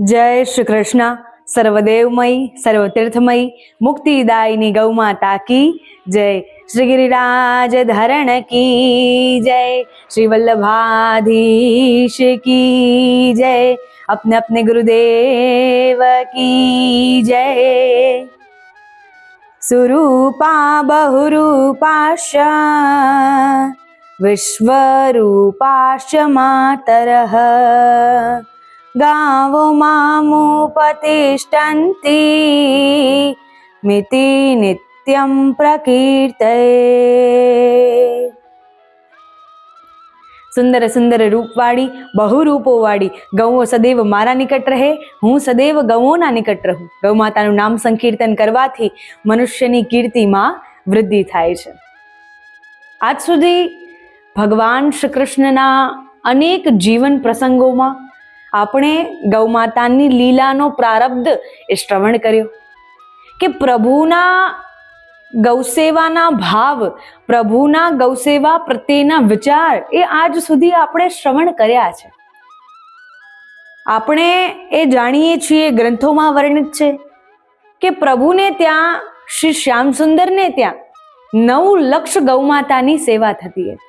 જય શ્રી કૃષ્ણ સર્વદેવમય, સર્વતીર્થમય, મુક્તિદાયની ગૌમાતા કી જય. શ્રી ગિરિરાજ ધરણ કી જય. શ્રી વલ્લભાધીશ કી જય. અપને અપને ગુરુદેવ કી જય. સુરૂપા બહુરૂપાશ વિશ્વરૂપાશ માતરઃ. ગાવો મામુ પ્રતિષ્ઠંતિ મિતિ નિત્યમ પ્રકીર્તયે સુંદર સુંદર રૂપવાળી બહુ રૂપોવાળી ગૌઓ સદૈવ મારા નિકટ રહે, હું સદૈવ ગૌઓના નિકટ રહું. ગૌ માતાનું નામ સંકીર્તન કરવાથી મનુષ્યની કીર્તિમાં વૃદ્ધિ થાય છે. આજ સુધી ભગવાન શ્રી કૃષ્ણના અનેક જીવન પ્રસંગોમાં આપણે ગૌમાતાની લીલાનો પ્રારબ્ધ એ શ્રવણ કર્યો કે પ્રભુના ગૌસેવાના ભાવ, પ્રભુના ગૌસેવા પ્રત્યેના વિચાર એ આજ સુધી આપણે શ્રવણ કર્યા છે. આપણે એ જાણીએ છીએ, ગ્રંથોમાં વર્ણિત છે કે પ્રભુને ત્યાં, શ્રી શ્યામ સુંદરને ત્યાં નવ લક્ષ ગૌમાતાની સેવા થતી હતી.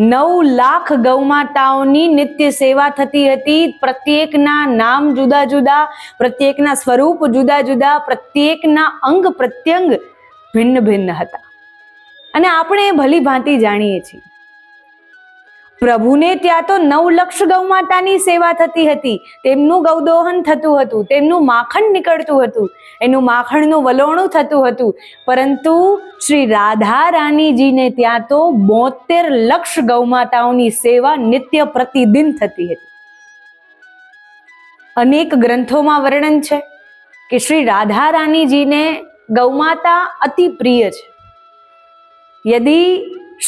નવ લાખ ગૌમાતાઓની નિત્ય સેવા થતી હતી. પ્રત્યેકના નામ જુદા જુદા, પ્રત્યેકના સ્વરૂપ જુદા જુદા, પ્રત્યેકના અંગ પ્રત્યંગ ભિન્ન ભિન્ન હતા. અને આપણે ભલી ભાંતિ જાણીએ છીએ. પ્રભુને ત્યાં તો નવ લક્ષ ગૌ માતાની સેવા થતી હતી. તેમનું ગૌદોહન થતું હતું, તેમનું માખણ નીકળતું હતું, એનું માખણનું વલોણું થતું હતું. પરંતુ શ્રી રાધા રાણીજીને ત્યાં તો બોતેર લક્ષ ગૌમાતાઓની સેવા નિત્ય પ્રતિદિન થતી હતી. અનેક ગ્રંથોમાં વર્ણન છે કે શ્રી રાધા રાણીજીને ગૌમાતા અતિ પ્રિય છે. યદિ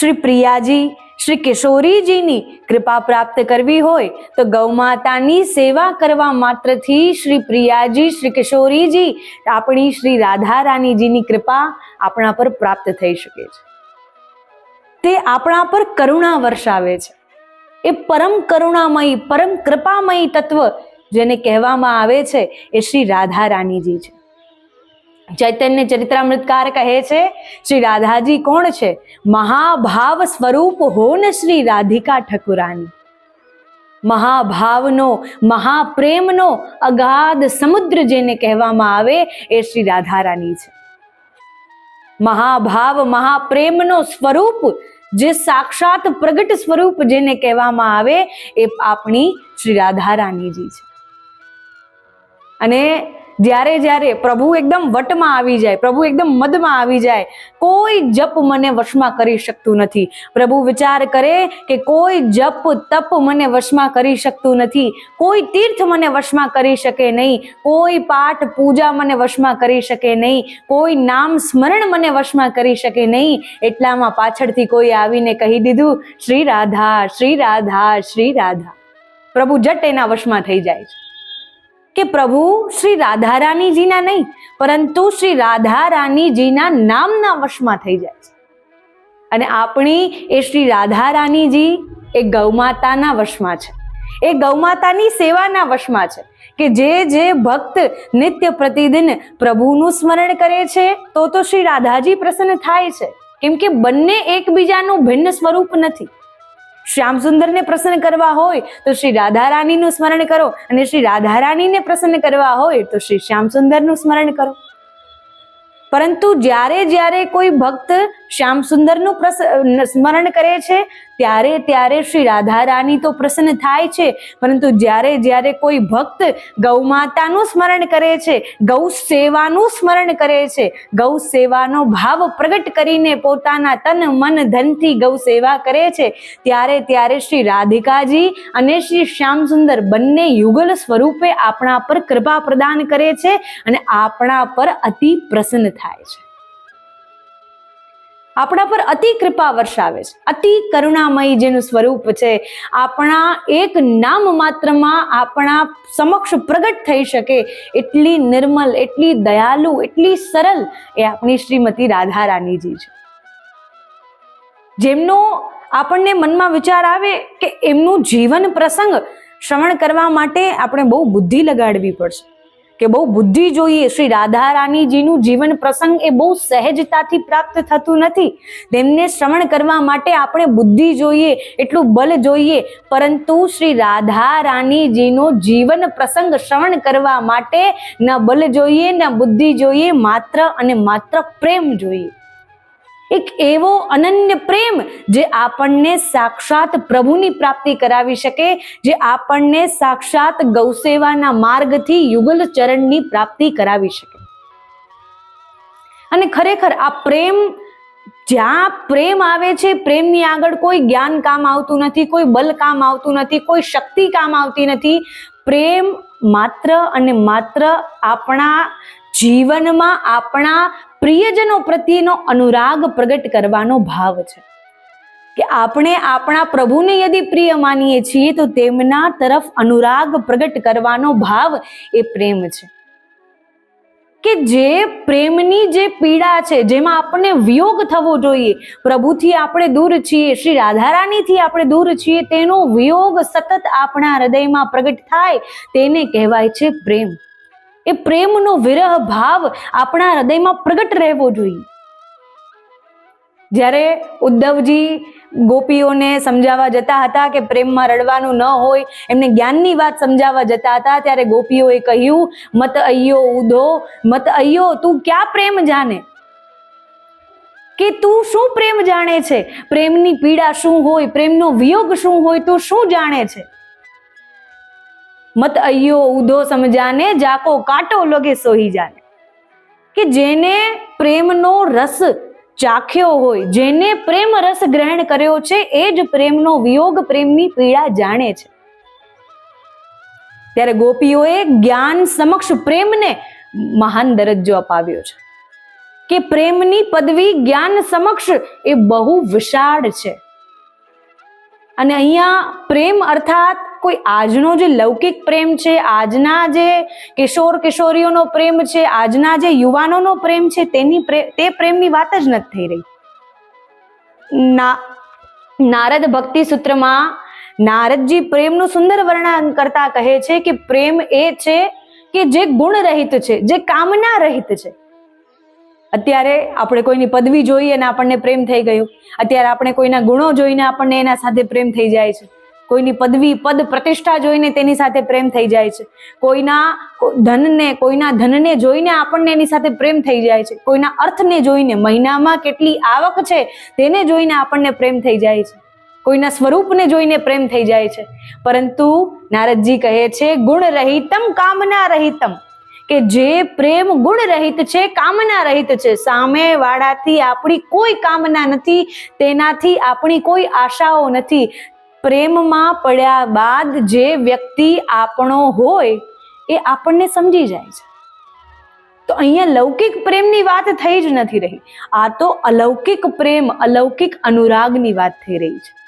શ્રી પ્રિયાજી શ્રી કિશોરીજીની કૃપા પ્રાપ્ત કરવી હોય તો ગૌમાતાની સેવા કરવા માત્રથી શ્રી પ્રિયાજી, શ્રી કિશોરીજી, આપણી શ્રી રાધા રાણીજીની કૃપા આપણા પર પ્રાપ્ત થઈ શકે છે. તે આપણા પર કરુણા વર્ષાવે છે. એ પરમ કરુણામયી, પરમ કૃપામયી તત્વ જેને કહેવામાં આવે છે એ શ્રી રાધા રાણીજી છે. ચૈતન્ય ચરિત્રામૃતકાર કહે છે, શ્રી રાધાજી કોણ છે? મહાભાવ સ્વરૂપ હોન શ્રી રાધિકા ઠકુરાની મહાભાવનો, મહાપ્રેમનો અગાધ સમુદ્ર જેને કહેવામાં આવે એ શ્રી રાધારાની છે. મહાભાવ, મહાપ્રેમનો સ્વરૂપ, જે સાક્ષાત પ્રગટ સ્વરૂપ જેને કહેવામાં આવે એ આપણી શ્રી રાધારાણીજી છે. અને જ્યારે જ્યારે પ્રભુ એકદમ વટમાં આવી જાય, પ્રભુ એકદમ મદમાં આવી જાય, કોઈ જપ મને વશમાં કરી શકતું નથી. પ્રભુ વિચાર કરે કે કોઈ જપ, તપ મને વશમાં કરી શકતું નથી. કોઈ તીર્થ મને વશમાં કરી શકે નહીં. કોઈ પાઠ, પૂજા મને વશમાં કરી શકે નહીં. કોઈ નામ, સ્મરણ મને વશમાં કરી શકે નહીં. એટલામાં પાછળથી કોઈ આવીને કહી દીધું, શ્રી રાધા શ્રી રાધા શ્રી રાધા. પ્રભુ જટ એના વશમાં થઈ જાય છે. કે પ્રભુ શ્રી રાધા રાણીજીના નહીં, પરંતુ શ્રી રાધા રાણીજીના નામના વશમાં થઈ જાય છે. અને આપણી એ શ્રી રાધા રાણીજી એ ગૌમાતાના વશમાં છે. એ ગૌમાતાની સેવાના વશમાં છે કે જે જે ભક્ત નિત્ય પ્રતિદિન પ્રભુનું સ્મરણ કરે છે, તો તો શ્રી રાધાજી પ્રસન્ન થાય છે. કેમ કે બંને એકબીજાનું ભિન્ન સ્વરૂપ નથી. શ્યામ સુંદરને પ્રસન્ન કરવા હોય તો શ્રી રાધા રાણીનું સ્મરણ કરો અને શ્રી રાધા રાણીને પ્રસન્ન કરવા હોય તો શ્રી શ્યામ સુંદરનું સ્મરણ કરો. પરંતુ જ્યારે જ્યારે કોઈ ભક્ત શ્યામ સુંદરનું સ્મરણ કરે છે. ત્યારે ત્યારે શ્રી રાધા રાણી તો પ્રસન્ન થાય છે. પરંતુ જ્યારે જ્યારે કોઈ ભક્ત ગૌ માતાનું સ્મરણ કરે છે, ગૌ સેવાનું સ્મરણ કરે છે, ગૌ સેવાનો ભાવ પ્રગટ કરીને પોતાના તન, મન, ધનથી ગૌ સેવા કરે છે, ત્યારે ત્યારે શ્રી રાધિકાજી અને શ્રી શ્યામ સુંદર બંને યુગલ સ્વરૂપે આપણા પર કૃપા પ્રદાન કરે છે અને આપણા પર અતિ પ્રસન્ન થાય છે. આપણા પર અતિ કૃપા વર્ષાવે છે. અતિ કરુણામય જેનું સ્વરૂપ છે. આપણા એક નામ માત્રમાં આપણા સમક્ષ પ્રગટ થઈ શકે એટલી નિર્મલ, એટલી દયાલુ, એટલી સરળ એ આપણી શ્રીમતી રાધા રાણીજી છે. જેમનો આપણને મનમાં વિચાર આવે કે એમનું જીવન પ્રસંગ શ્રવણ કરવા માટે આપણે બહુ બુદ્ધિ લગાડવી પડશે. કે બહુ બુદ્ધિ જોઈએ. શ્રી રાધા રાણીજીનું જીવન પ્રસંગ એ બહુ સહેજતાથી પ્રાપ્ત થતું નથી. તેમને શ્રવણ કરવા માટે આપણે બુદ્ધિ જોઈએ, એટલું બલ જોઈએ. પરંતુ શ્રી રાધા રાણીજીનો જીવન પ્રસંગ શ્રવણ કરવા માટે ન બલ જોઈએ, ન બુદ્ધિ જોઈએ, માત્ર અને માત્ર પ્રેમ જોઈએ. એક એવો અનન્ય પ્રેમ જે આપણને સાક્ષાત પ્રભુની પ્રાપ્તિ કરાવી શકે, જે આપણને સાક્ષાત ગૌસેવાના માર્ગથી યુગલ ચરણની પ્રાપ્તિ કરાવી શકે. અને ખરેખર આ પ્રેમ, જ્યાં પ્રેમ આવે છે, પ્રેમની આગળ કોઈ જ્ઞાન કામ આવતું નથી, કોઈ બલ કામ આવતું નથી, કોઈ શક્તિ કામ આવતી નથી, પ્રેમ માત્ર અને માત્ર આપણા જીવનમાં, આપણા પ્રિયજનો પ્રત્યેનો અનુરાગ પ્રગટ કરવાનો ભાવ છે. કે આપણે આપણા પ્રભુને યદિ પ્રિય માનીએ છીએ, તો તેમના તરફ અનુરાગ પ્રગટ કરવાનો ભાવ એ પ્રેમ છે. કે જે પ્રેમની જે પીડા છે, જેમાં આપણને વિયોગ થવો જોઈએ, પ્રભુથી આપણે દૂર છીએ, શ્રી રાધારાણીથી આપણે દૂર છીએ, તેનો વિયોગ સતત આપણા હૃદયમાં પ્રગટ થાય, તેને કહેવાય છે પ્રેમ. એ પ્રેમનો વિરહ ભાવ આપણા હૃદયમાં પ્રગટ રહેવો જોઈએ. જ્યારે ઉદ્ધવજી ગોપીઓને સમજાવવા જતા હતા કે પ્રેમમાં રડવાનું ન હોય, એમને જ્ઞાનની વાત સમજાવવા જતા હતા, ત્યારે ગોપીઓએ કહ્યું, મત અయ్યો ઉધો મત અయ్યો તું ક્યાં પ્રેમ જાણે? કે તું શું પ્રેમ જાણે છે? પ્રેમની પીડા શું હોય? પ્રેમનો વિયોગ શું હોય? તું શું જાણે છે? મત અયો ઉદો સમજાને, જાકો કાંટો લગે સોહી જાને. કે જેને પ્રેમનો રસ ચાખ્યો હોય, જેને પ્રેમ રસ ગ્રહણ કર્યો છે એ જ પ્રેમનો વિયોગ પ્રેમની પીડા જાણે છે. ત્યારે ગોપીઓએ જ્ઞાન સમક્ષ પ્રેમને મહાન દરજ્જો અપાવ્યો છે. કે પ્રેમની પદવી જ્ઞાન સમક્ષ એ બહુ વિશાળ છે. અને અહીંયા પ્રેમ અર્થાત કોઈ આજનો જે લૌકિક પ્રેમ છે, આજના જે કિશોર કિશોરીઓનો પ્રેમ છે, આજના જે યુવાનોનો પ્રેમ છે, તેની તે પ્રેમની વાત જ નથી થઈ રહી. નારદ ભક્તિ સૂત્રમાં નારદજી પ્રેમનું સુંદર વર્ણન કરતા કહે છે કે પ્રેમ એ છે કે જે ગુણ રહિત છે, જે કામના રહિત છે. અત્યારે આપણે કોઈની પદવી જોઈએ અને આપણને પ્રેમ થઈ ગયો. અત્યારે આપણે કોઈના ગુણો જોઈને આપણને એના સાથે પ્રેમ થઈ જાય છે. કોઈની પદવી, પદ પ્રતિષ્ઠા જોઈને તેની સાથે પ્રેમ થઈ જાય છે. કોઈના ધનને કોઈના ધનને જોઈને આપણને એની સાથે પ્રેમ થઈ જાય છે. કોઈના અર્થને જોઈને, મહિનામાં કેટલી આવક છે તેને જોઈને આપણને પ્રેમ થઈ જાય છે. કોઈના સ્વરૂપને જોઈને પ્રેમ થઈ જાય છે. પરંતુ નારદજી કહે છે, ગુણ રહિતમ, કામના રહિતમ. કે જે પ્રેમ ગુણ રહિત છે, કામના રહિત છે. સામે વાળાથી આપણી કોઈ કામના નથી, તેનાથી આપણી કોઈ આશાઓ નથી. પ્રેમમાં પડ્યા બાદ જે વ્યક્તિ આપણો હોય એ આપણને સમજી જાય છે. તો અહીંયા લૌકિક પ્રેમની વાત થઈ જ નથી રહી. આ તો અલૌકિક પ્રેમ, અલૌકિક અનુરાગની વાત થઈ રહી છે.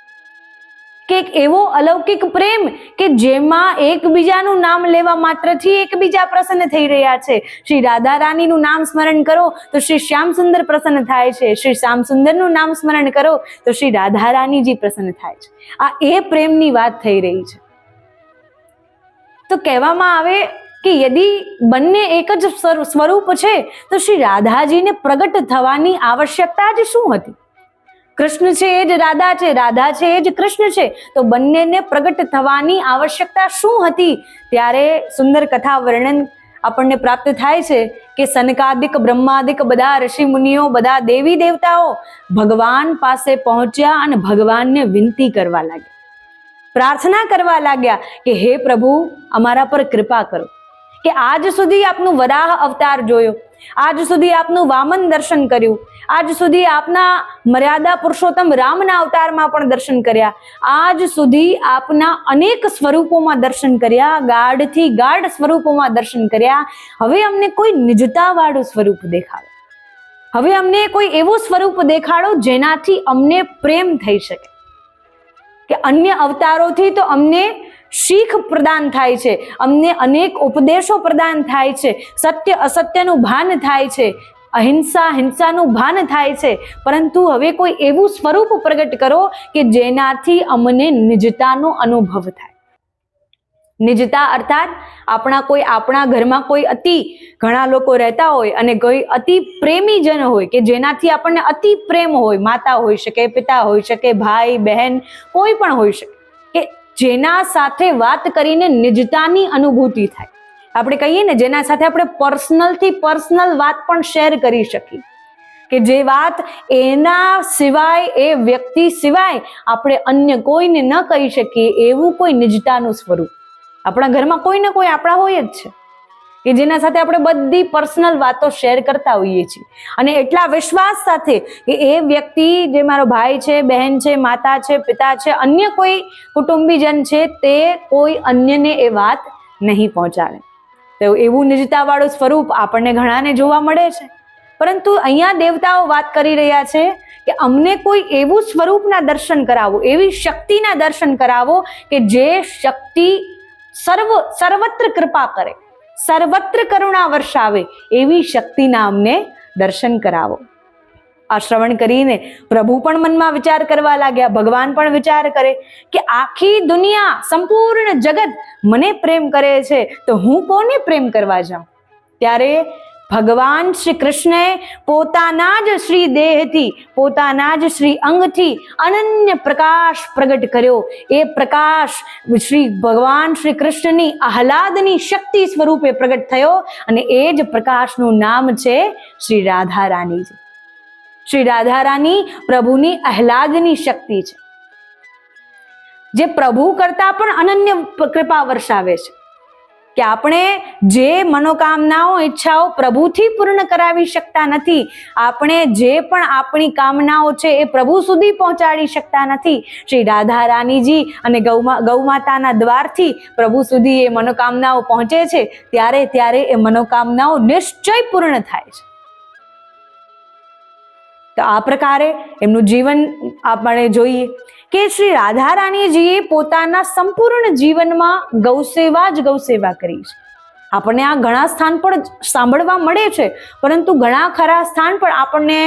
કે એક એવો અલૌકિક પ્રેમ કે જેમાં એકબીજાનું નામ લેવા માત્રથી એકબીજા પ્રસન્ન થઈ રહ્યા છે. શ્રી રાધા રાણીનું નામ સ્મરણ કરો તો શ્રી શ્યામ સુંદર પ્રસન્ન થાય છે. શ્રી શ્યામ સુંદરનું નામ સ્મરણ કરો તો શ્રી રાધા રાણીજી પ્રસન્ન થાય છે. આ એ પ્રેમની વાત થઈ રહી છે. તો કહેવામાં આવે કે યદિ બંને એક જ સ્વર- સ્વરૂપ છે તો શ્રી રાધાજીને પ્રગટ થવાની આવશ્યકતા જ શું હતી? કૃષ્ણ છે એ જ રાધા છે રાધા છે એ જ કૃષ્ણ છે. તો બંનેને પ્રગટ થવાની આવશ્યકતા શું હતી? ત્યારે સુંદર કથા વર્ણન આપણને પ્રાપ્ત થાય છે કે સનકાદિક, બ્રહ્માદિક બધા ઋષિ મુનિઓ, બધા દેવી દેવતાઓ ભગવાન પાસે પહોંચ્યા અને ભગવાનને વિનંતી કરવા લાગ્યા. પ્રાર્થના કરવા લાગ્યા કે, હે પ્રભુ, અમારા પર કૃપા કરો. કે, આજ સુધી આપનું વરાહ અવતાર જોયો. આજ સુધી આપનું વામન દર્શન કર્યું. આજ સુધી આપના મર્યાદા પુરુષોત્તમ રામના અવતારમાં પણ દર્શન કર્યા. આજ સુધી આપના અનેક સ્વરૂપોમાં દર્શન કર્યા. ગાઢથી ગાઢ સ્વરૂપોમાં દર્શન કર્યા. હવે અમને કોઈ નિજતાવાળું સ્વરૂપ દેખાડો. હવે અમને કોઈ એવું સ્વરૂપ દેખાડો જેનાથી અમને પ્રેમ થઈ શકે. કે અન્ય અવતારોથી તો અમને શીખ પ્રદાન થાય છે. અમને અનેક ઉપદેશો પ્રદાન થાય છે. સત્ય અસત્યનું ભાન થાય છે. અહિંસા હિંસાનું ભાન થાય છે. પરંતુ હવે કોઈ એવું સ્વરૂપ પ્રગટ કરો કે જેનાથી અમને નિજતાનો અનુભવ થાય. નિજતા અર્થાત આપણા કોઈ આપણા ઘરમાં કોઈ અતિ ઘણા લોકો રહેતા હોય અને કોઈ અતિ પ્રેમીજન હોય કે જેનાથી આપણને અતિ પ્રેમ હોય, માતા હોઈ શકે, પિતા હોઈ શકે, ભાઈ, બહેન કોઈ પણ હોઈ શકે. જેના સાથે વાત કરીને નિજતાની અનુભૂતિ થાય. આપણે કહીએ ને, જેના સાથે આપણે પર્સનલથી પર્સનલ વાત પણ શેર કરી શકીએ. કે જે વાત એના સિવાય, એ વ્યક્તિ સિવાય આપણે અન્ય કોઈને ન કહી શકીએ, એવું કોઈ નિજતાનું સ્વરૂપ. આપણા ઘરમાં કોઈ ને કોઈ, આપણા હોય જ છે. કે જેના સાથે આપણે બધી પર્સનલ વાતો શેર કરતા હોઈએ છીએ. અને એટલા વિશ્વાસ સાથે કે એ વ્યક્તિ જે મારો ભાઈ છે, બહેન છે, માતા છે, પિતા છે, અન્ય કોઈ કુટુંબીજન છે, તે કોઈ અન્યને એ વાત નહીં પહોંચાડે. તો એવું નિજતાવાળું સ્વરૂપ આપણને ઘણાને જોવા મળે છે. પરંતુ અહીંયા દેવતાઓ વાત કરી રહ્યા છે કે અમને કોઈ એવું સ્વરૂપના દર્શન કરાવો, એવી શક્તિના દર્શન કરાવો કે જે શક્તિ સર્વ, સર્વત્ર કૃપા કરે. સર્વત્ર કરુણા વર્ષાવે એવી શક્તિના અમને દર્શન કરાવો. આ શ્રવણ કરીને પ્રભુ પણ મનમાં વિચાર કરવા લાગ્યા, ભગવાન પણ વિચાર કરે કે આખી દુનિયા, સંપૂર્ણ જગત મને પ્રેમ કરે છે, તો હું કોને પ્રેમ કરવા જાઉં? ત્યારે ભગવાન શ્રી કૃષ્ણએ પોતાના જ શ્રી દેહથી, પોતાના જ શ્રી અંગથી અનન્ય પ્રકાશ પ્રગટ કર્યો. એ પ્રકાશ શ્રી ભગવાન શ્રી કૃષ્ણની આહલાદની શક્તિ સ્વરૂપે પ્રગટ થયો અને એ જ પ્રકાશનું નામ છે શ્રી રાધા રાણીજી શ્રી રાધા રાની પ્રભુની આહલાદની શક્તિ છે. જે પ્રભુ કરતા પણ અનન્ય કૃપા વર્ષાવે છે. કે આપણે જે મનોકામનાઓ, ઈચ્છાઓ પ્રભુથી પૂર્ણ કરાવી શકતા નથી, આપણે જે પણ આપણી કામનાઓ છે એ પ્રભુ સુધી પહોંચાડી શકતા નથી. શ્રી રાધા રાણીજી અને ગૌમા, ગૌમાતાના દ્વારથી પ્રભુ સુધી એ મનોકામનાઓ પહોંચે છે, ત્યારે ત્યારે એ મનોકામનાઓ નિશ્ચય પૂર્ણ થાય છે. તો આ પ્રકારે એમનું જીવન આપણે જોઈએ કે શ્રી રાધા રાણીજીએ પોતાના સંપૂર્ણ જીવનમાં ગૌસેવા જ ગૌસેવા કરી છે. આપણને આ ઘણા સ્થાન પર સાંભળવા મળે છે. પરંતુ ઘણા ખરા સ્થાન પર આપણને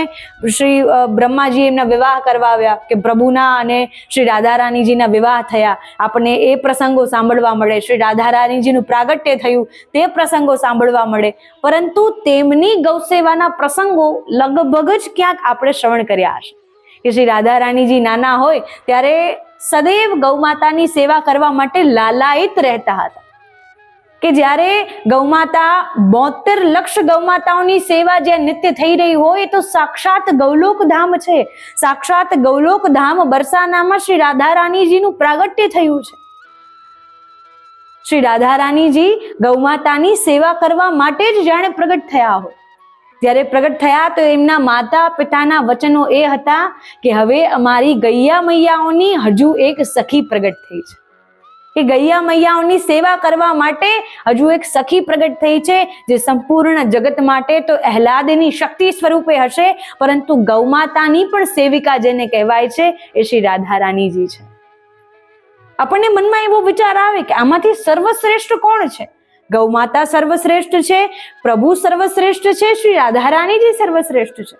શ્રી બ્રહ્માજી એમના વિવાહ કરવા આવ્યા કે પ્રભુના અને શ્રી રાધા રાણીજીના વિવાહ થયા. આપણને એ પ્રસંગો સાંભળવા મળે. શ્રી રાધા રાણીજીનું પ્રાગટ્ય થયું, તે પ્રસંગો સાંભળવા મળે. પરંતુ તેમની ગૌસેવાના પ્રસંગો લગભગ જ ક્યાંક આપણે શ્રવણ કર્યા હશે. કે શ્રી રાધા રાણીજી નાના હોય, ત્યારે સદૈવ ગૌમાતાની સેવા કરવા માટે લાલાયિત રહેતા હતા. કે જ્યારે ગૌમાતા બોતેર લક્ષ ગૌમાતાઓની સેવા જે નિત્ય થઈ રહી હોય તો સાક્ષાત ગૌલોક ધામ છે. સાક્ષાત ગૌલોક ધામ બરસાનામાં શ્રી રાધા પ્રાગટ્ય થયું છે. શ્રી રાધા રાણીજી ગૌમાતાની સેવા કરવા માટે જ જાણે પ્રગટ થયા હોય. જ્યારે પ્રગટ થયા તો એમના માતા પિતાના વચનો એ હતા કે હવે અમારી ગૈયા મૈયાઓની હજુ એક સખી પ્રગટ થઈ છે. કે ગૈયા મૈયાઓની સેવા કરવા માટે હજુ એક સખી પ્રગટ થઈ છે, જે સંપૂર્ણ જગત માટે તો અહલાદની શક્તિ સ્વરૂપે હશે, પરંતુ ગૌમાતાની પણ સેવિકા જેને કહેવાય છે, એ શ્રી રાધા રાણીજી છે. આપણને મનમાં એવો વિચાર આવે કે આમાંથી સર્વશ્રેષ્ઠ કોણ છે? ગૌમાતા સર્વશ્રેષ્ઠ છે, પ્રભુ સર્વશ્રેષ્ઠ છે, શ્રી રાધા રાણીજી સર્વશ્રેષ્ઠ છે.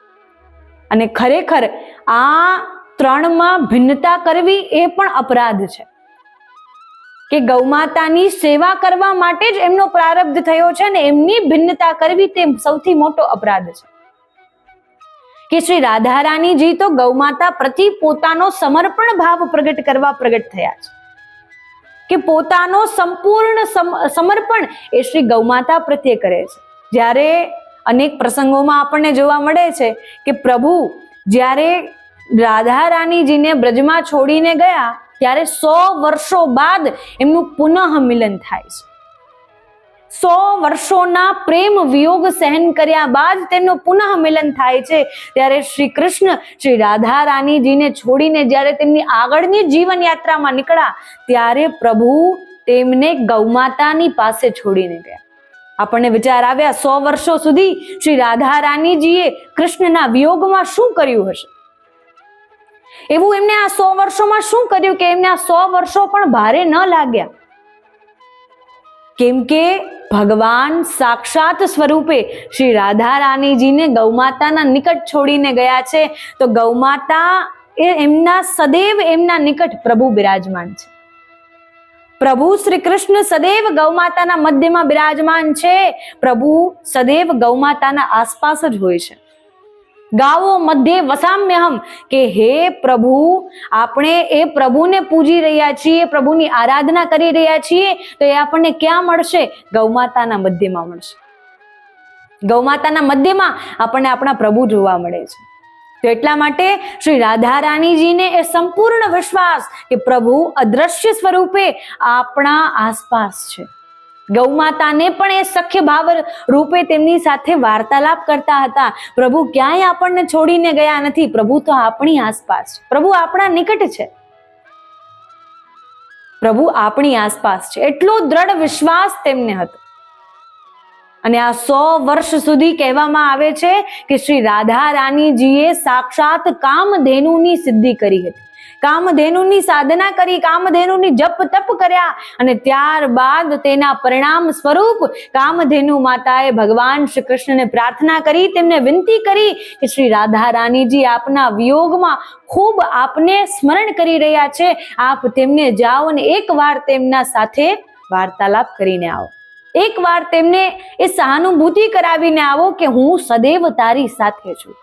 અને ખરેખર આ ત્રણમાં ભિન્નતા કરવી એ પણ અપરાધ છે. કે ગૌમાતાની સેવા કરવા માટે જ એમનો પ્રારબ્ધ થયો છે અને એમની ભિન્નતા કરવી તે સૌથી મોટો અપરાધ છે. કે શ્રી રાધા રાણીજી તો ગૌમાતા પ્રતિ પોતાનો સમર્પણ ભાવ પ્રગટ કરવા પ્રગટ થયા છે. કે પોતાનો સંપૂર્ણ સમ- સમર્પણ એ શ્રી ગૌમાતા પ્રત્યે કરે છે. જ્યારે અનેક પ્રસંગોમાં આપણને જોવા મળે છે કે પ્રભુ જ્યારે રાધા રાણીજીને બ્રજમાં છોડીને ગયા ત્યારે સો વર્ષો બાદ એમનું પુનઃ મિલન થાય છે. સો વર્ષોના પ્રેમ વિયોગ સહન કર્યા બાદ તેમનું પુનઃ મિલન થાય છે. ત્યારે શ્રી કૃષ્ણ શ્રી રાધા રાણીજીને છોડીને જ્યારે તેમની આગળની જીવન યાત્રામાં નીકળ્યા, ત્યારે પ્રભુ તેમને ગૌમાતાની પાસે છોડીને ગયા. આપણને વિચાર આવ્યા, સો વર્ષો સુધી શ્રી રાધા રાણીજીએ કૃષ્ણના વિયોગમાં શું કર્યું હશે? એવું એમને આ સો વર્ષોમાં શું કર્યું કે એમને આ સો વર્ષો પણ ભારે ન લાગ્યા? કેમ કે ભગવાન સાક્ષાત સ્વરૂપે શ્રી રાધા રાણીજીને ગૌમાતાના નિકટ છોડીને ગયા છે. તો ગૌમાતા એ એમના સદૈવ એમના નિકટ પ્રભુ બિરાજમાન છે. પ્રભુ શ્રી કૃષ્ણ સદૈવ ગૌમાતાના મધ્યમાં બિરાજમાન છે. પ્રભુ સદૈવ ગૌમાતાના આસપાસ જ હોય છે. ગાવો મધ્ય વસામ્યહમ કે હે પ્રભુ, આપણે એ પ્રભુને પૂજી રહ્યા છીએ, પ્રભુની આરાધના કરી રહ્યા છીએ, તો એ આપણને ક્યાં મળશે? ગૌમાતાના મધ્યમાં મળશે. ગૌમાતાના મધ્યમાં આપણને આપણા પ્રભુ જોવા મળે છે. તો એટલા માટે શ્રી રાધા રાણીજીને એ સંપૂર્ણ વિશ્વાસ કે પ્રભુ અદ્રશ્ય સ્વરૂપે આપણા આસપાસ છે. ગૌમાતાને પણ એ સખ્ય ભાવ રૂપે તેમની સાથે વાર્તાલાપ કરતા હતા. પ્રભુ ક્યાંય આપણને છોડીને ગયા નથી. પ્રભુ તો આપણી આસપાસ છે. પ્રભુ આપણા નિકટ છે. પ્રભુ આપણી આસપાસ છે. એટલો દ્રઢ વિશ્વાસ તેમને હતો. અને આ સો વર્ષ સુધી કહેવામાં આવે છે કે શ્રી રાધા રાણીજીએ સાક્ષાત કામધેનુની સિદ્ધિ કરી હતી. કામધેનુની સાધના કરી, કામધેનુની જપ તપ કર્યા અને ત્યારબાદ તેના પરિણામ સ્વરૂપ કામધેનુ માતાએ ભગવાન શ્રી કૃષ્ણને પ્રાર્થના કરી, તેમને વિનંતી કરી કે શ્રી રાધા રાણીજી આપના વિયોગમાં ખૂબ આપને સ્મરણ કરી રહ્યા છે. આપ તેમને જાઓ અને એકવાર તેમના સાથે વાર્તાલાપ કરીને આવો. એકવાર તેમને એ સહાનુભૂતિ કરાવીને આવો કે હું સદૈવ તારી સાથે છું.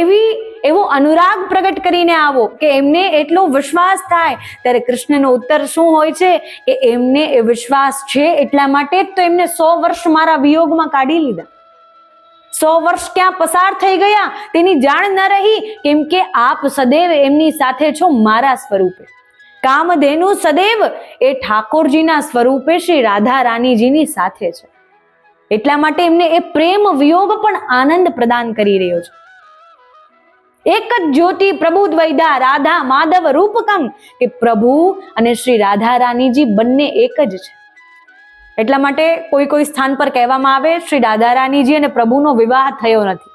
એવી, એવો અનુરાગ પ્રગટ કરીને આવો કે એમને એટલો વિશ્વાસ થાય. ત્યારે કૃષ્ણનો ઉત્તર શું હોય છે? કે એમને એ વિશ્વાસ છે એટલા માટે જ તો એમને સો વર્ષ મારા વિયોગમાં કાઢી લીધા. સો વર્ષ ક્યાં પસાર થઈ ગયા? તેની જાણ ન રહી. કેમ કે આપ સદૈવ એમની સાથે છો મારા સ્વરૂપે. કામધેનુ સદૈવ એ ઠાકોરજીના સ્વરૂપે શ્રી રાધા રાણીજીની સાથે છે. એટલા માટે એમને એ પ્રેમ વિયોગ પણ આનંદ પ્રદાન કરી રહ્યો છે. એક જ જ્યોતિ પ્રભુ દ્વૈદા રાધા માધવ રૂપકમ કે પ્રભુ અને શ્રી રાધા રાણીજી બંને એક જ છે. એટલા માટે કોઈ કોઈ સ્થાન પર કહેવામાં આવે, શ્રી રાધા રાણીજી અને પ્રભુનો વિવાહ થયો નથી.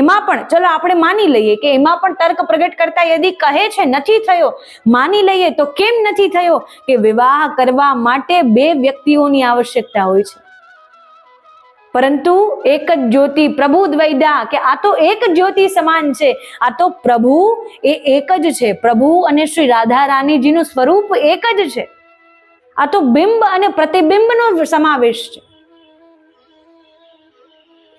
એમાં પણ, ચલો આપણે માની લઈએ કે એમાં પણ તર્ક પ્રગટ કરતા યદી કહે છે નથી થયો, માની લઈએ તો કેમ નથી થયો કે વિવાહ કરવા માટે બે વ્યક્તિઓની આવશ્યકતા હોય છે. પરંતુ એક જ જ્યોતિ પ્રભુ દ્વૈદા કે આ તો એક જ્યોતિ સમાન છે. આ તો પ્રભુ એ એક જ છે. પ્રભુ અને શ્રી રાધા રાણીજીનું સ્વરૂપ એક જ છે. આ તો બિંબ અને પ્રતિબિંબનો સમાવેશ છે.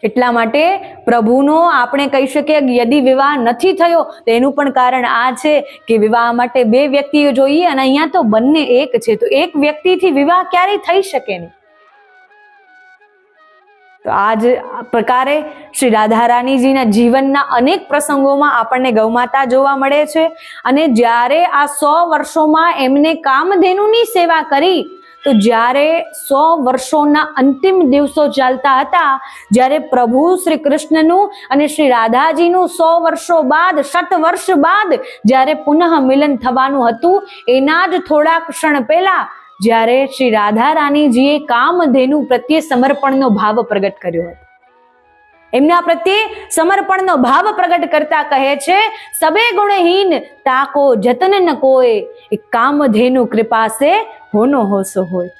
એટલા માટે પ્રભુનો આપણે કહી શકીએ કે યદિ વિવાહ નથી થયો, તો એનું પણ કારણ આ છે કે વિવાહ માટે બે વ્યક્તિઓ જોઈએ અને અહીંયા તો બંને એક છે. તો એક વ્યક્તિથી વિવાહ ક્યારેય થઈ શકે નહીં. તો આ જ પ્રકારે શ્રી રાધા રાણીજીના જીવનના અનેક પ્રસંગોમાં આપણને ગૌમાતા જોવા મળે છે. અને જ્યારે આ સો વર્ષોમાં એમને કામધેનુની સેવા કરી, તો જ્યારે સો વર્ષોના અંતિમ દિવસો ચાલતા હતા, જ્યારે પ્રભુ શ્રી કૃષ્ણનું અને શ્રી રાધાજીનું સો વર્ષો બાદ, શત વર્ષ બાદ જ્યારે પુનઃ મિલન થવાનું હતું, એના જ થોડાક ક્ષણ પહેલા જ્યારે શ્રી રાધા રાણીજીએ કામધેનુ પ્રત્યે સમર્પણનો ભાવ પ્રગટ કર્યો હતો. એમના પ્રત્યે સમર્પણનો ભાવ પ્રગટ કરતા કહે છે, સબે ગુણહીન તાકો જતન ન કોય કામધેનુ કૃપા સે હોનો હોસો હોય.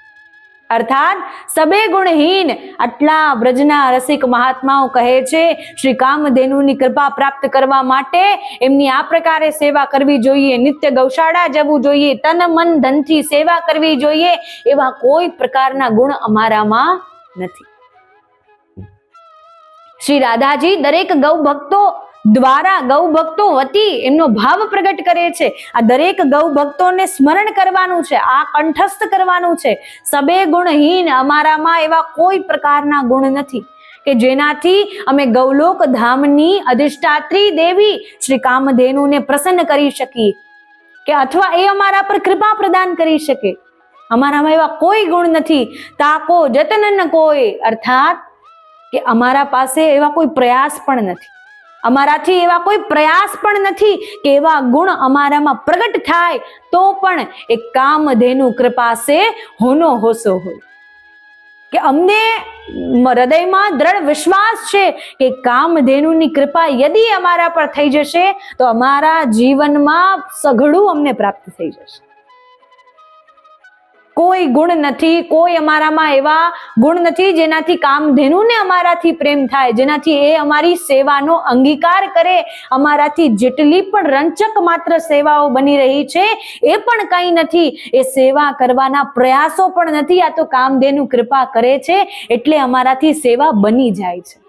અર્થાત સબે ગુણહીન આટલા બ્રજના રસિક મહાત્માઓ કહે છે, શ્રી કામધેનુની કૃપા પ્રાપ્ત કરવા માટે એમની આ પ્રકારે સેવા કરવી જોઈએ. નિત્ય ગૌશાળા જવું જોઈએ. તન મન ધનથી સેવા કરવી જોઈએ. એવા કોઈ પ્રકારના ગુણ અમારામાં નથી. શ્રી રાધાજી દરેક ગૌ ભક્તો દ્વારા ગૌ ભક્તો વતી એમનો ભાવ પ્રગટ કરે છે. આ દરેક ગૌ ભક્તોને સ્મરણ કરવાનું છે, આ કંઠસ્થ કરવાનું છે. સબે ગુણહીન, અમારામાં એવા કોઈ પ્રકારના ગુણ નથી કે જેનાથી અમે ગૌલોક ધામની અધિષ્ઠાત્રી દેવી શ્રી કામધેનુને પ્રસન્ન કરી શકીએ કે અથવા એ અમારા પર કૃપા પ્રદાન કરી શકે. અમારામાં એવા કોઈ ગુણ નથી. તાકો જતન ન કોઈ, અર્થાત કે અમારા પાસે એવા કોઈ પ્રયાસ પણ નથી. અમારાથી એવા કોઈ પ્રયાસ પણ નથી કે એવા ગુણ અમારામાં પ્રગટ થાય, તો પણ એ કામધેનુ કૃપા સે હોનો હોસો હોય. કે અમને હૃદયમાં દ્રઢ વિશ્વાસ છે કે કામધેનુની કૃપા યદી અમારા પર થઈ જશે, તો અમારા જીવનમાં સઘળું અમને પ્રાપ્ત થઈ જશે. કોઈ ગુણ નથી, કોઈ અમારામાં એવા ગુણ નથી જેનાથી કામધેનુને અમારાથી પ્રેમ થાય, જેનાથી એ અમારી સેવાનો અંગીકાર કરે, અમારાથી જેટલી પણ રંચક માત્ર સેવાઓ બની રહી છે, એ પણ કંઈ નથી. એ સેવા કરવાના પ્રયાસો પણ નથી, આ તો કામધેનુ કૃપા કરે છે, એટલે અમારાથી સેવા બની જાય છે.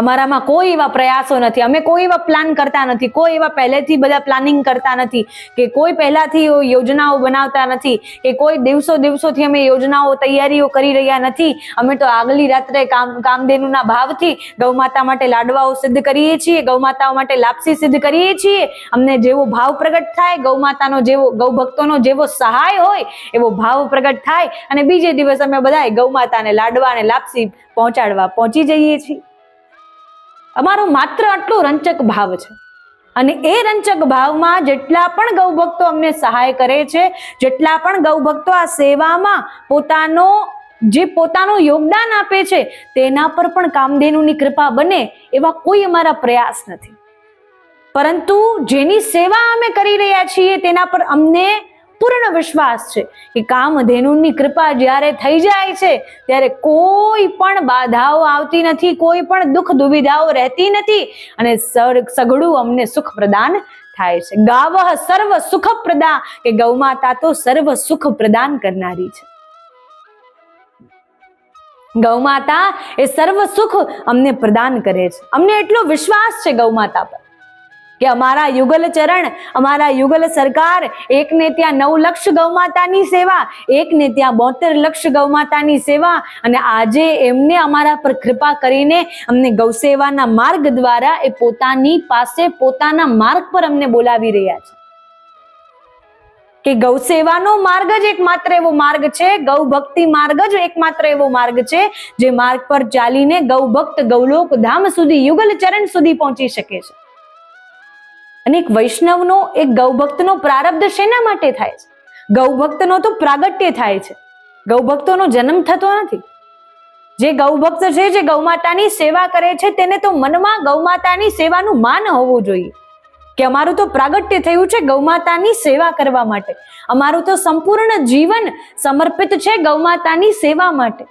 અમારામાં કોઈ એવા પ્રયાસો નથી. અમે કોઈ એવા પ્લાન કરતા નથી. કોઈ એવા પહેલેથી બધા પ્લાનિંગ કરતા નથી કે કોઈ પહેલાથી યોજનાઓ બનાવતા નથી કે કોઈ દિવસો દિવસોથી અમે યોજનાઓ તૈયારીઓ કરી રહ્યા નથી. અમે તો આગલી રાત્રે કામ, કામધેનુના ભાવથી ગૌમાતા માટે લાડવાઓ સિદ્ધ કરીએ છીએ ગૌમાતાઓ માટે લાપસી સિદ્ધ કરીએ છીએ. અમને જેવો ભાવ પ્રગટ થાય ગૌમાતાનો જેવો ગૌભક્તોનો જેવો સહાય હોય, એવો ભાવ પ્રગટ થાય અને બીજે દિવસ અમે બધાય ગૌમાતાને લાડવા અને લાપસી પહોંચાડવા પહોંચી જઈએ છીએ. અમારો માત્ર આટલો રંચક ભાવ છે. અને એ રંચક ભાવમાં જેટલા પણ ગૌભક્તો અમને સહાય કરે છે, જેટલા પણ ગૌભક્તો આ સેવામાં પોતાનો, જે પોતાનું યોગદાન આપે છે, તેના પર પણ કામધેનુની કૃપા બને એવા કોઈ અમારા પ્રયાસ નથી. પરંતુ જેની સેવા અમે કરી રહ્યા છીએ તેના પર અમને પૂર્ણ વિશ્વાસ છે કે કામધેનુની કૃપા જ્યારે થઈ જાય છે, ત્યારે કોઈ પણ બાધાઓ આવતી નથી, કોઈ પણ દુઃખ દુવિધાઓ રહેતી નથી અને સઘળું અમને સુખ પ્રદાન થાય છે. ગાવ સર્વ સુખ પ્રદા, કે ગૌમાતા તો સર્વ સુખ પ્રદાન કરનારી છે. ગૌમાતા એ સર્વ સુખ અમને પ્રદાન કરે છે. અમને એટલો વિશ્વાસ છે ગૌમાતા પર. કે અમારા યુગલ ચરણ, અમારા યુગલ સરકાર, એકને ત્યાં નવ લક્ષ ગૌમાતાની સેવા, એકને ત્યાં બોતેર લક્ષ ગૌમાતાની સેવા. અને આજે એમને અમારા પર કૃપા કરીને અમને ગૌસેવાના માર્ગ દ્વારા એ પોતાની પાસે, પોતાના માર્ગ પર અમને બોલાવી રહ્યા છે. કે ગૌસેવાનો માર્ગ જ એકમાત્ર એવો માર્ગ છે, ગૌ ભક્તિ માર્ગ જ એકમાત્ર એવો માર્ગ છે, જે માર્ગ પર ચાલીને ગૌ ભક્ત ગૌલોક ધામ સુધી, યુગલ ચરણ સુધી પહોંચી શકે છે. અને એક વૈષ્ણવનો, એક ગૌભક્તનો પ્રારબ્ધ શેના માટે થાય છે? ગૌભક્તનો તો પ્રાગટ્ય થાય છે. ગૌભક્તોનો જન્મ થતો નથી. જે ગૌભક્ત છે, જે ગૌમાતાની સેવા કરે છે, તેને તો મનમાં ગૌમાતાની સેવાનું માન હોવું જોઈએ. કે અમારું તો પ્રાગટ્ય થયું છે ગૌમાતાની સેવા કરવા માટે. અમારું તો સંપૂર્ણ જીવન સમર્પિત છે ગૌમાતાની સેવા માટે.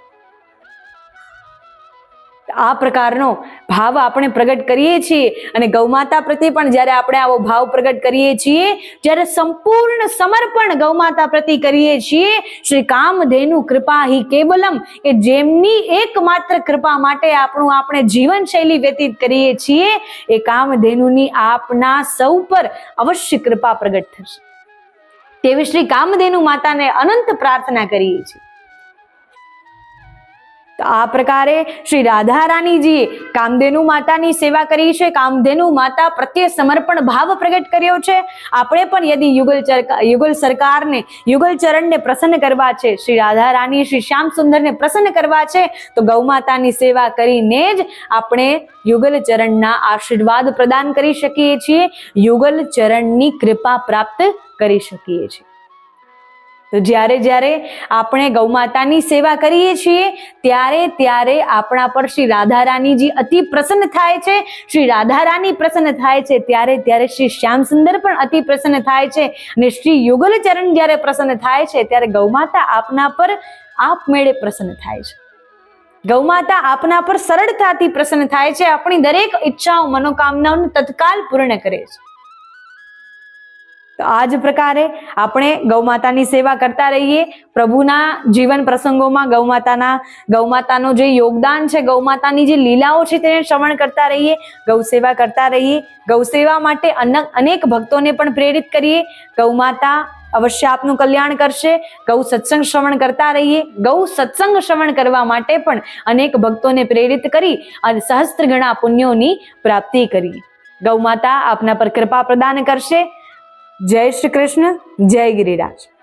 આ પ્રકારનો ભાવ આપણે પ્રગટ કરીએ છીએ. અને ગૌમાતા પ્રત્યે પણ જ્યારે આપણે આવો ભાવ પ્રગટ કરીએ છીએ, જ્યારે સંપૂર્ણ સમર્પણ ગૌમાતા પ્રત્યે કરીએ છીએ, શ્રી કામધેનુ કૃપા હિ કેવલમ, કે જેમની એકમાત્ર કૃપા માટે આપણું આપણે જીવનશૈલી વ્યતીત કરીએ છીએ, એ કામધેનુની આપના સૌ પર અવશ્ય કૃપા પ્રગટ થશે. તેવી શ્રી કામધેનુ માતાને અનંત પ્રાર્થના કરીએ છીએ. તો આ પ્રકારે શ્રી રાધા રાણીજીએ કામધેનુ માતાની સેવા કરી છે. કામધેનુ માતા પ્રત્યે સમર્પણ ભાવ પ્રગટ કર્યો છે. આપણે પણ યદી યુગલ યુગલ સરકારને યુગલ ચરણને પ્રસન્ન કરવા છે, શ્રી રાધા રાણી શ્રી શ્યામ સુંદરને પ્રસન્ન કરવા છે, તો ગૌમાતાની સેવા કરીને જ આપણે યુગલ ચરણના આશીર્વાદ પ્રદાન કરી શકીએ છીએ. યુગલ ચરણની કૃપા પ્રાપ્ત કરી શકીએ છીએ. તો જ્યારે જ્યારે આપણે ગૌમાતાની સેવા કરીએ છીએ, ત્યારે ત્યારે આપણા પર શ્રી રાધા રાણીજી અતિ પ્રસન્ન થાય છે. શ્રી રાધા રાણી પ્રસન્ન થાય છે ત્યારે ત્યારે શ્રી શ્યામ સુંદર પણ અતિ પ્રસન્ન થાય છે અને શ્રી યુગલચરણ જ્યારે પ્રસન્ન થાય છે, ત્યારે ગૌમાતા આપના પર આપમેળે પ્રસન્ન થાય છે. ગૌમાતા આપના પર સરળતાથી પ્રસન્ન થાય છે. આપણી દરેક ઈચ્છાઓ, મનોકામનાઓને તત્કાલ પૂર્ણ કરે છે. તો આ જ પ્રકારે આપણે ગૌમાતાની સેવા કરતા રહીએ. પ્રભુના જીવન પ્રસંગોમાં ગૌમાતાના ગૌમાતાનો જે યોગદાન છે ગૌમાતાની જે લીલાઓ છે તેને શ્રવણ કરતા રહીએ, ગૌ સેવા કરતા રહીએ. ગૌ સેવા માટે અનેક ભક્તોને પણ પ્રેરિત કરીએ. ગૌમાતા અવશ્ય આપનું કલ્યાણ કરશે. ગૌ સત્સંગ શ્રવણ કરતા રહીએ. ગૌ સત્સંગ શ્રવણ કરવા માટે પણ અનેક ભક્તોને પ્રેરિત કરી અને સહસ્ત્ર ગણા પુણ્યોની પ્રાપ્તિ કરી. ગૌમાતા આપના પર કૃપા પ્રદાન કરશે. જય શ્રી કૃષ્ણ જય ગિરિરાજ.